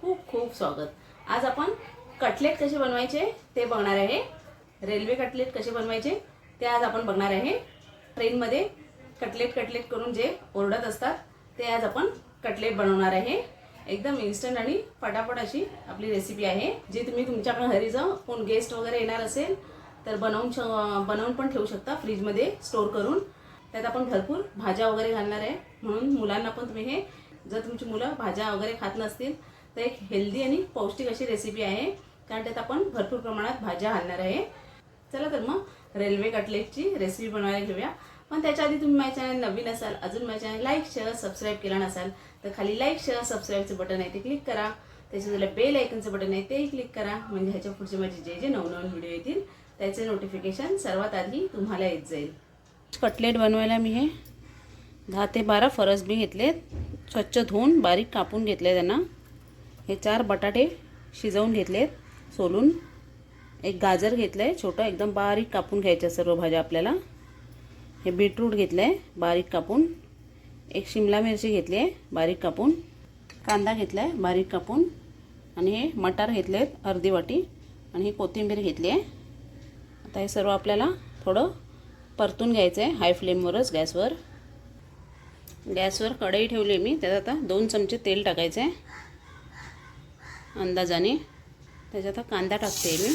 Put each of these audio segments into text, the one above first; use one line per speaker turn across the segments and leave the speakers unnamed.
खूप खूप स्वागत. आज आपण कटलेट कसे बनवायचे ते बघणार आहे. रेल्वे कटलेट कसे बनवायचे ते आज आपण बघणार आहे. ट्रेनमध्ये कटलेट कटलेट करून जे ओरडत असतात ते आज आपण कटलेट बनवणार आहे. एकदम इन्स्टंट आणि पटापट अशी आपली रेसिपी आहे जी तुम्ही तुमच्याकडे घरी जाऊन कोण गेस्ट वगैरे येणार असेल तर बनवून बनवून पण ठेवू शकता फ्रीजमध्ये स्टोर करून. त्यात आपण भरपूर भाज्या वगैरे घालणार आहे. म्हणून मुलांना पण तुम्ही हे जर तुमची मुलं भाज्या वगैरे खात नसतील तर एक हेल्दी आणि पौष्टिक अशी रेसिपी आहे. कारण त्यात आपण भरपूर प्रमाणात भाज्या आणणार आहे. चला तर मग रेल्वे कटलेटची रेसिपी बनवायला घेऊया. पण त्याच्या आधी तुम्ही माझ्या चॅनल नवीन असाल अजून माझ्या चॅनल लाईक शेअर सबस्क्राईब केला नसाल तर खाली लाईक शेअर सबस्क्राईबचं बटन आहे ते क्लिक करा. त्याच्या बेल आयकनचं बटन आहे तेही क्लिक करा. म्हणजे ह्याच्या पुढचे माझे जे जे नवनवीन व्हिडिओ येतील त्याचे नोटिफिकेशन सर्वात आधी तुम्हाला येत जाईल. कटलेट बनवायला मी हे दहा ते बारा फरसबी घेतलेत. स्वच्छ धुवून बारीक कापून घेतले त्यांना. हे चार बटाटे शिजवून घेतले सोलून एक गाजर घेतलं आहे छोटं एकदम बारीक कापून घ्यायचं सर्व भाज्या आपल्याला. हे बीटरूट घेतलं आहे बारीक कापून. एक शिमला मिरची घेतली आहे बारीक कापून. कांदा घेतला आहे बारीक कापून. आणि हे मटार घेतले आहेत अर्धी वाटी. आणि ही कोथिंबीर घेतली आहे आता हे सर्व आपल्याला थोडं परतून घ्यायचं आहे हाय फ्लेमवरच गॅसवर. गॅसवर कढई ठेवली मी. त्यात आता दोन चमचे तेल टाकायचं आहे. अंदाजाने. त्याच्यात कांदा टाकते मी.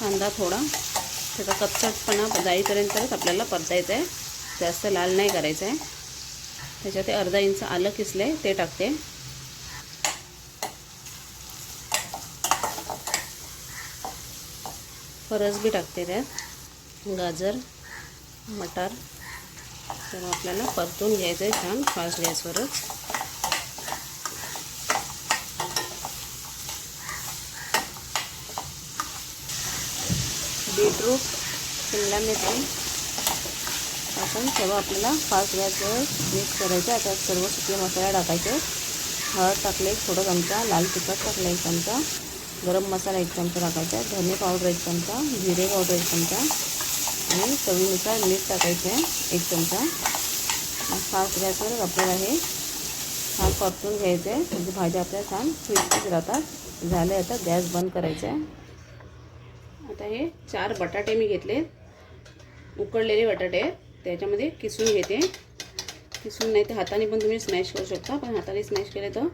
कांदा थोडा. त्याचा कच्चटपणा जाईपर्यंतच आपल्याला परतायचं आहे. जास्त लाल नाही करायचं आहे. त्याच्यात ते अर्धा इंच आलं किसलं आहे ते टाकते. फरसबी टाकते त्यात. गाजर मटार तर आपल्याला परतून घ्यायचं आहे छान फास्ट गॅसवरच. बीटरूट शिमला मिरची आपण सर्व आपल्याला फास्ट गॅसवर मिक्स करायचं आता सर्व सुके मसाला टाकायचे. हळद टाकले थोडं चमचा लाल तिखट टाकलं एक चमचा गरम मसाला एक चमचा टाकायचा धने पावडर एक चमचा जिरे पावडर एक चमचा आणि चवीनुसार मीठ टाकायचं आहे एक चमचा. फास्ट गॅसवर आपल्याला हे छान परतून घ्यायचं आहे. म्हणजे भाज्या आपल्या छान क्रिस्पीच राहतात. झाले आता गॅस बंद करायचा आहे. आता हे चार बटाटे मी घेतले. उकडलेले बटाटे. त्याच्यामध्ये किसून घेते. किसून नाही तर हाताने पण तुम्ही स्मॅश करू शकता. पण हाताने स्मॅश केले तर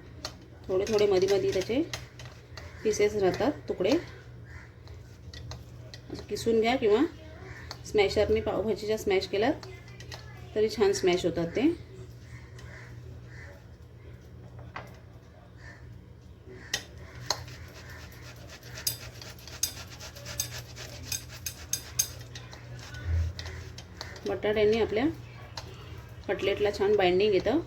थोडे थोडे मध्ये मध्ये त्याचे पीसेस राहतात तुकडे. किसून घ्या किंवा स्मॅशरने पावभाजीच्या स्मॅश केला तरी छान स्मॅश होतात ते. बटाट्यांनी आपल्या कटलेटला छान बाइंडिंग येतं.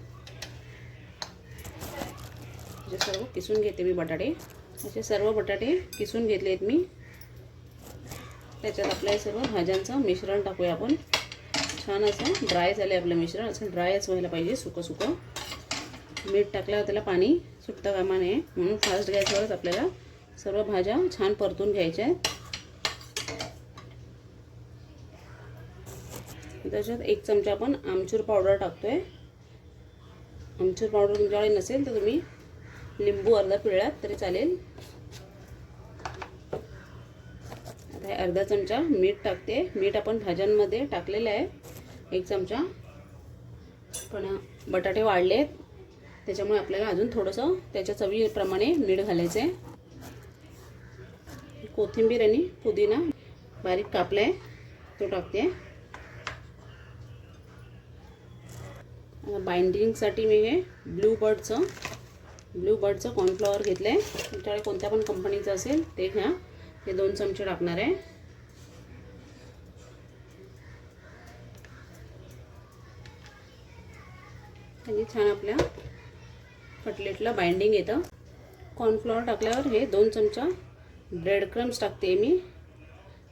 सर्व किसून घेते मी बटाटे. असे सर्व बटाटे किसून घेतले आहेत मी. त्याच्यात आपल्या सर्व भाज्यांचं मिश्रण टाकूया आपण. छान असं ड्राय झालं आपलं मिश्रण. असं ड्रायच व्हायला पाहिजे सुकं सुकं. मीठ टाकल्यावर त्याला पाणी सुटता कामा नये. म्हणून फास्ट गॅसवरच आपल्याला सर्व भाज्या छान परतून घ्यायच्या आहेत. त्याच्यात एक चमचा आपण आमचूर पावडर टाकतोय. आमचूर पावडर तुमच्याकडे नसेल तर तुम्ही लिंबू अर्धा पिळलात तरी चालेल. आहे. अर्धा चमचा मीठ टाकते. मीठ आपण भाज्यांमध्ये टाकलेलं आहे. एक चमचा. पण बटाटे वाढले आहेत त्याच्यामुळे आपल्याला अजून थोडंसं त्याच्या चवीप्रमाणे मीठ घालायचं आहे कोथिंबीर आणि पुदिना बारीक कापला आहे तो टाकते. बाइंडिंगसाठी मी हे ब्लू बर्डचं ब्लू बर्डचं कॉर्नफ्लॉवर घेतलं आहे तुमच्याकडे कोणत्या पण कंपनीचं असेल ते घ्या. हे दोन चमचे टाकणार आहे. आणि छान आपल्या कटलेटला बाइंडिंग येतं. कॉर्नफ्लॉवर टाकल्यावर हे दोन चमचा ब्रेड क्रम्स टाकते मी.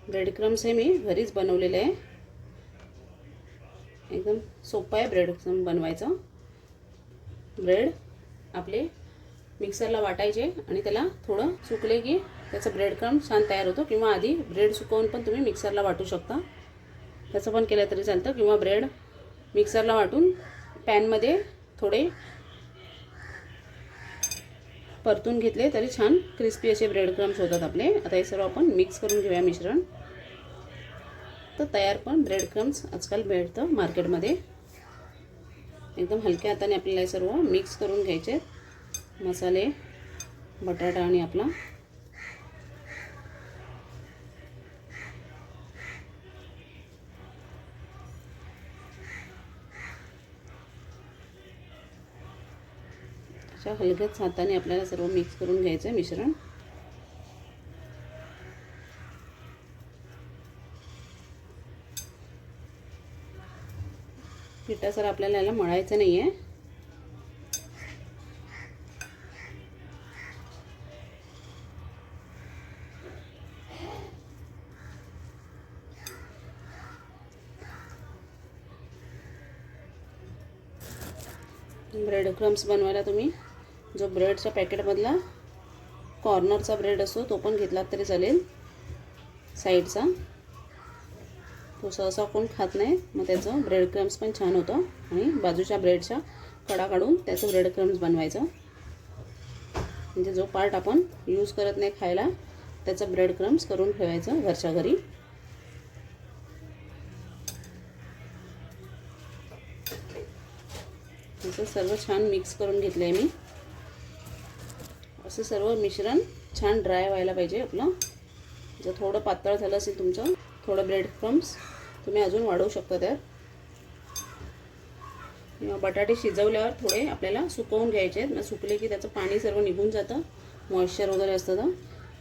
ब्रेड क्रम्स हे मी घरीच बनवलेले आहे. एकदम सोपं आहे ब्रेड क्रम बनवायचं. ब्रेड आपले मिक्सरला वाटायचे आणि त्याला थोडं सुकले की त्याचं ब्रेड क्रम छान तयार होतो. किंवा आधी ब्रेड सुकवून पण तुम्ही मिक्सरला वाटू शकता. त्याचं पण केलं तरी चालतं. किंवा ब्रेड मिक्सरला वाटून पॅनमध्ये थोडे परतून घेतले तरी छान क्रिस्पी असे ब्रेड क्रम्स होतात आपले. आता हे सर्व आपण मिक्स करून घेऊया मिश्रण. तर तयार पण ब्रेड क्रम्स आजकाल मिळतं मार्केटमध्ये एकदम हलक्या हाताने आपल्याला हे सर्व मिक्स करून घ्यायचे मसाले बटाटा आणि आपला अशा हलगत हाताने आपल्याला सर्व मिक्स करून घ्यायचं मिश्रण. पिठासर आपल्याला याला मळायचं नाही आहे ब्रेड क्रम्स बनवायला तुम्ही. जो ब्रेडच्या पॅकेटमधला कॉर्नरचा ब्रेड असतो तो पण घेतलात तरी चालेल. साईडचा. तो सहसा कोण खात नाही मग त्याचं ब्रेड क्रम्स पण छान होतं. आणि बाजूच्या ब्रेडच्या कडा काढून त्याचं ब्रेड क्रम्स बनवायचं. म्हणजे जो पार्ट आपण यूज करत नाही खायला त्याचं ब्रेड क्रम्स करून ठेवायचं घरच्या घरी. असं सर्व छान मिक्स करून घेतलं आहे मी. असं सर्व मिश्रण छान ड्राय व्हायला पाहिजे आपलं. जर थोडं पातळ झालं असेल तुमचं थोडं ब्रेड क्रम्स तुम्ही अजून वाढवू शकता त्यात. बटाटे शिजवल्यावर थोडे आपल्याला सुकवून घ्यायचे आहेत. सुकले की त्याचं पाणी सर्व निघून जातं. मॉइश्चर वगैरे असतं तर.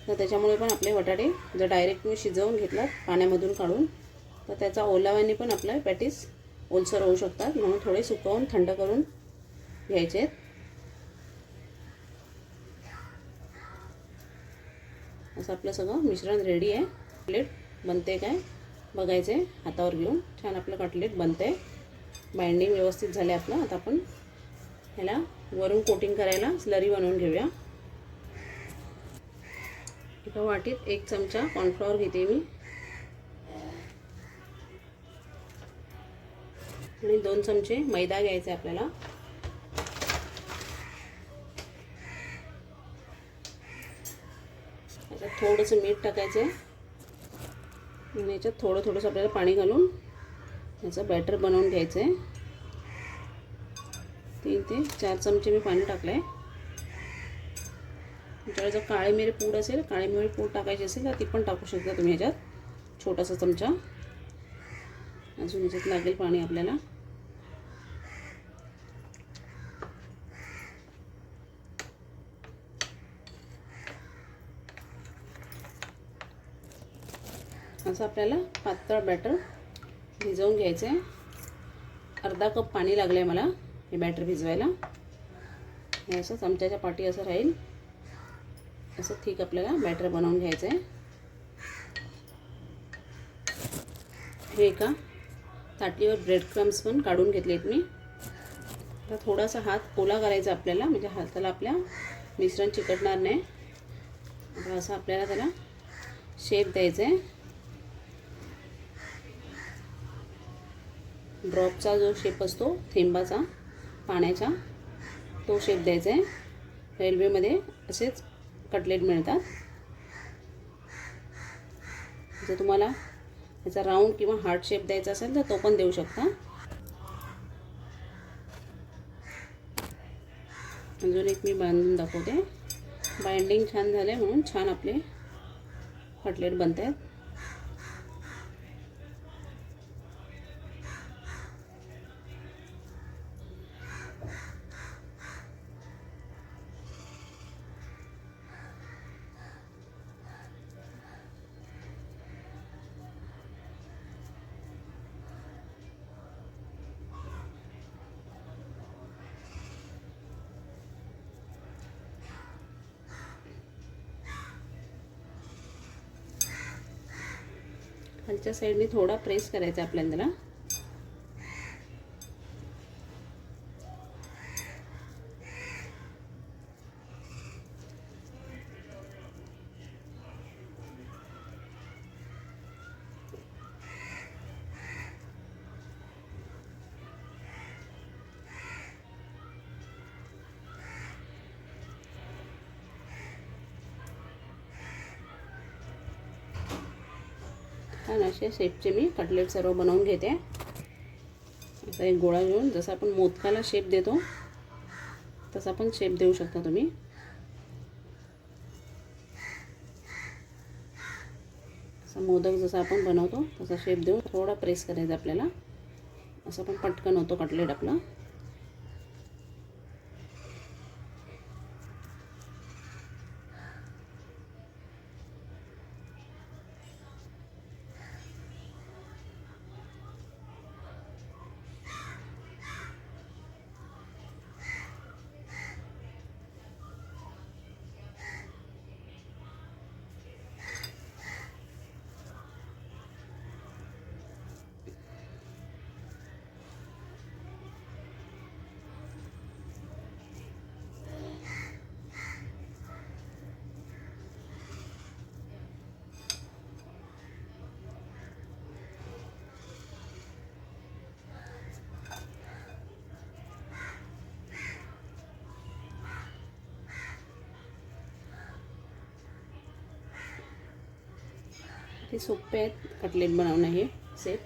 तर त्याच्यामुळे पण आपले बटाटे जर डायरेक्ट तुम्ही शिजवून घेतलात पाण्यामधून काढून तर त्याचा ओलाव्याने पण आपल्या पॅटीस ओलसर होऊ शकतात. म्हणून थोडे सुकवून थंड करून घ्यायचे आहेत. असं आपलं सगळं मिश्रण रेडी आहे. प्लेट बनते काय? बघायचे. हातावर घेऊन छान आपलं कटलेट बनते बाइंडिंग व्यवस्थित झाले आपलं. आता आपण ह्याला वरून कोटिंग करायला स्लरी बनवून घेऊया. एका वाटीत एक चमचा कॉर्नफ्लॉवर घेते मी. आणि दोन चमचे मैदा घ्यायचा आपल्याला याच्यात थोडंसं मीठ टाकायचं आहे. आणि याच्यात थोडं थोडंसं आपल्याला पाणी घालून याचं बॅटर बनवून घ्यायचं आहे. तीन ते चार चमचे मी पाणी टाकलं आहे. तुमच्याकडे जर काळे मिरी पूड असेल काळे मिरी पूड टाकायची असेल तर ती पण टाकू शकता तुम्ही ह्याच्यात छोटासा चमचा. अजून ह्याच्यात लागेल पाणी आपल्याला. असं आपल्याला पातळ बॅटर भिजवून घ्यायचं आहे अर्धा कप पाणी लागलं आहे मला हे बॅटर भिजवायला. हे असं चमच्याच्या पाठी असं राहील. असं ठीक आपल्याला बॅटर बनवून घ्यायचं आहे हे एका ताटलीवर ब्रेड क्रम्स पण काढून घेतलेत मी. आता थोडासा हात ओला करायचा आपल्याला म्हणजे हाताला आपल्या मिश्रण चिकटणार नाही. असं आपल्याला त्याला शेप द्यायचा आहे ड्रॉपचा जो शेप असतो थेंबाचा पाण्याचा तो शेप द्यायचा आहे. रेल्वेमध्ये असेच कटलेट मिळतात. जर तुम्हाला याचा राऊंड किंवा हार्ट शेप द्यायचा असेल तर तो पण देऊ शकता. अजून एक मी बांधून दाखवते. बाइंडिंग छान झाले म्हणून छान आपले कटलेट बनत आहेत खालच्या साईडने थोडा प्रेस करायचा आपल्याला. असे शेपचे मी कटलेट सर्व बनवून घेते. आता एक गोळा घेऊन जसं आपण मोदकाला शेप देतो तसा पण शेप देऊ शकता तुम्ही. असा मोदक जसा आपण बनवतो तसा शेप देऊन थोडा प्रेस करायचा आपल्याला. असं पण पटकन होतो कटलेट आपला. ते सोपे आहेत. कटलेट बनवणं हे. सेप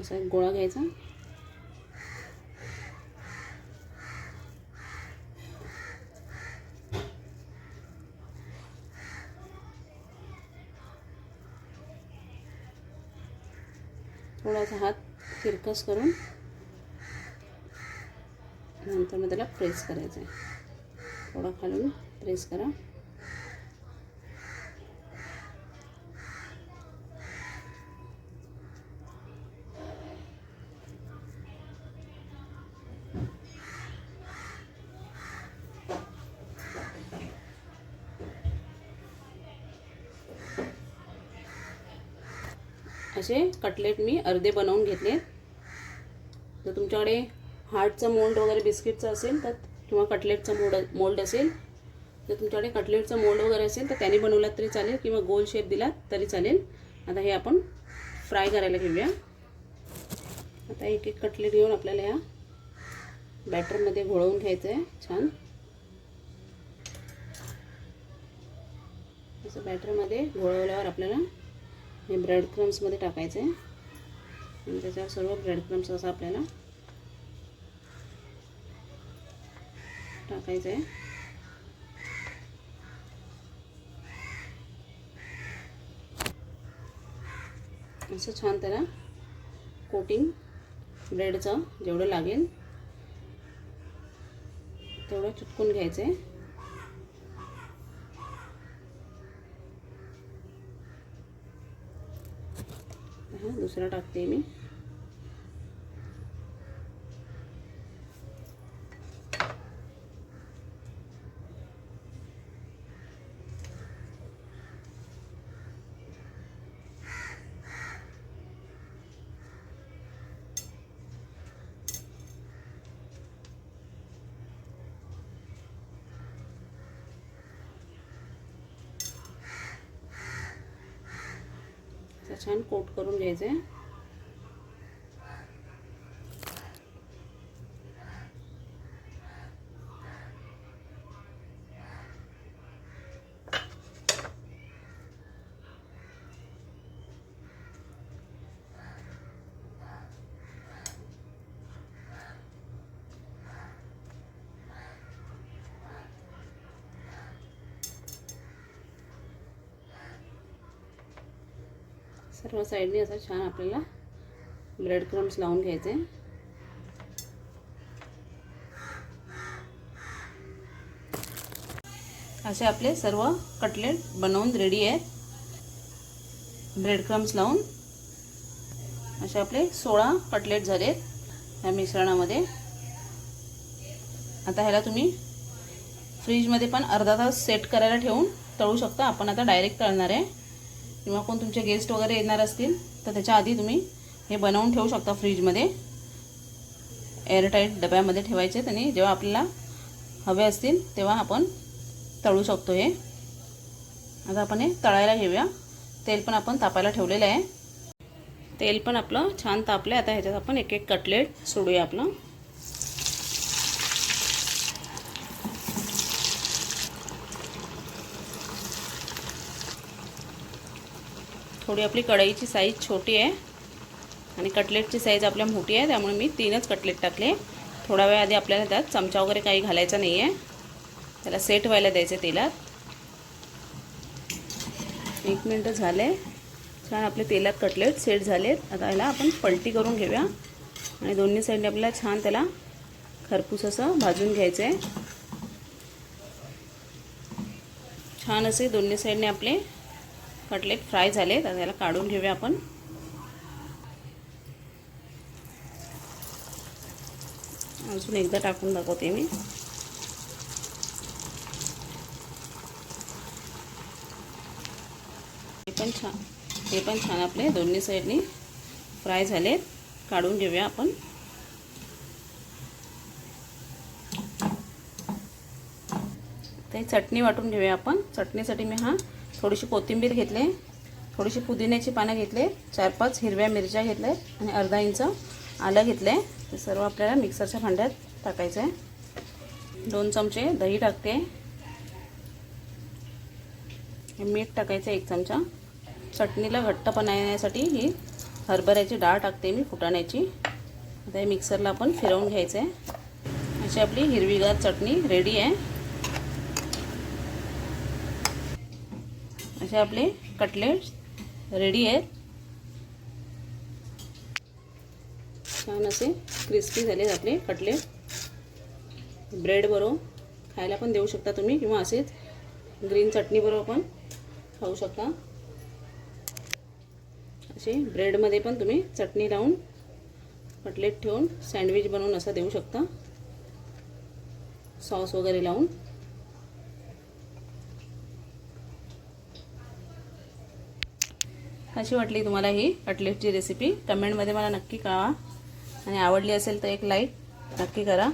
असा एक गोळा घ्यायचा. थोडासा हात तिरकस करून नंतर मग त्याला प्रेस करायचं आहे. थोडा खालून प्रेस करा. असे कटलेट मी अर्धे बनवून घेतले जर तुमच्याकडे हार्टचं मोल्ड वगैरे बिस्किटचं असेल तर किंवा कटलेटचं मोल्ड मोल्ड असेल जर तुमच्याकडे कटलेटचं मोल्ड वगैरे असेल तर त्याने बनवलात तरी चालेल किंवा गोल शेप दिलात तरी चालेल. आता हे आपण फ्राय करायला घेऊया. आता एक एक कटलेट घेऊन आपल्याला या बॅटरमध्ये घोळवून घ्यायचं आहे छान. असं बॅटरमध्ये घोळवल्यावर आपल्याला हे ब्रेड क्रम्समध्ये टाकायचं आहे आणि त्याच्यावर सर्व ब्रेड क्रम्स असं आपल्याला टाकायचं आहे असं छान त्याला कोटिंग ब्रेडचं जेवढं लागेल तेवढं चुटकून घ्यायचं आहे दुसरा टाकते मी. असं छान कोट करून घ्यायचं. आहे सर्व साईडने असं छान आपल्याला ब्रेड क्रम्स लावून घ्यायचे. असे आपले सर्व कटलेट बनवून रेडी आहेत. ब्रेड क्रम्स लावून. असे आपले सोळा कटलेट झालेत ह्या मिश्रणामध्ये. आता ह्याला तुम्ही फ्रीजमध्ये पण अर्धा तास सेट करायला ठेवून तळू शकता. आपण आता डायरेक्ट तळणार आहे. किंवा कोण तुमचे गेस्ट वगैरे येणार असतील तर त्याच्या आधी तुम्ही हे बनवून ठेवू शकता फ्रीजमध्ये. एअरटाईट डब्यामध्ये ठेवायचे आणि जेव्हा आपल्याला हवे असतील तेव्हा आपण तळू शकतो हे. आता आपण हे तळायला घेऊया. तेल पण आपण तापायला ठेवलेलं आहे. तेल पण आपलं छान तापलं आता ह्याच्यात आपण एक एक कटलेट सोडूया आपलं. थोडी आपली कढईची साईज छोटी आहे. आणि कटलेटची साईज आपल्या मोठी आहे त्यामुळे मी तीनच कटलेट टाकले. थोडा वेळ आधी आपल्याला त्यात चमचा वगैरे काही घालायचा नाही आहे त्याला सेट व्हायला द्यायचं तेलात. एक मिनटं झाले. छान आपले तेलात कटलेट सेट झालेत. आता याला आपण पलटी करून घेऊया. आणि दोन्ही साईडने आपल्याला छान त्याला खरपूस असं भाजून घ्यायचं आहे छान असे दोन्ही साईडने आपले कटलेट फ्राय झाले तर त्याला काढून घेऊया आपण. अजून एकदा टाकून दाखवते मी. हे पण छान हे पण छान आपले दोन्ही साईडनी फ्राय झालेत. काढून घेऊया आपण. ते चटणी वाटून घेऊया आपण. चटणीसाठी मी हा थोडीशी कोथिंबीर घेतली थोडीशी पुदिन्याची पानं घेतले चार पाच हिरव्या मिरच्या घेतल्या आणि अर्धा इंच आलं घेतले. ते सर्व आपल्याला मिक्सरच्या भांड्यात टाकायचं आहे दोन चमचे दही टाकते. मीठ टाकायचं एक चमचा. चटणीला घट्ट बनवण्यासाठी ही हरभऱ्याची डाळ टाकते मी फुटाण्याची. आता हे मिक्सरला आपण फिरवून घ्यायचं आहे अशी आपली हिरवीगार चटणी रेडी आहे. असे आपले कटलेट रेडी आहेत. छान असे क्रिस्पी झालेत आपले कटलेट ब्रेड बरोबर खायला पण देऊ शकता तुम्ही किंवा असेच ग्रीन चटणीबरोबर पण खाऊ शकता. असे ब्रेडमध्ये पण तुम्ही चटणी लावून कटलेट ठेवून सँडविच बनवून असं देऊ शकता. सॉस वगैरे लावून. कशी वाटली तुम्हाला ही कटलेटची रेसिपी कमेंटमध्ये मला नक्की कळवा. आणि आवडली असेल तर एक लाईक नक्की करा.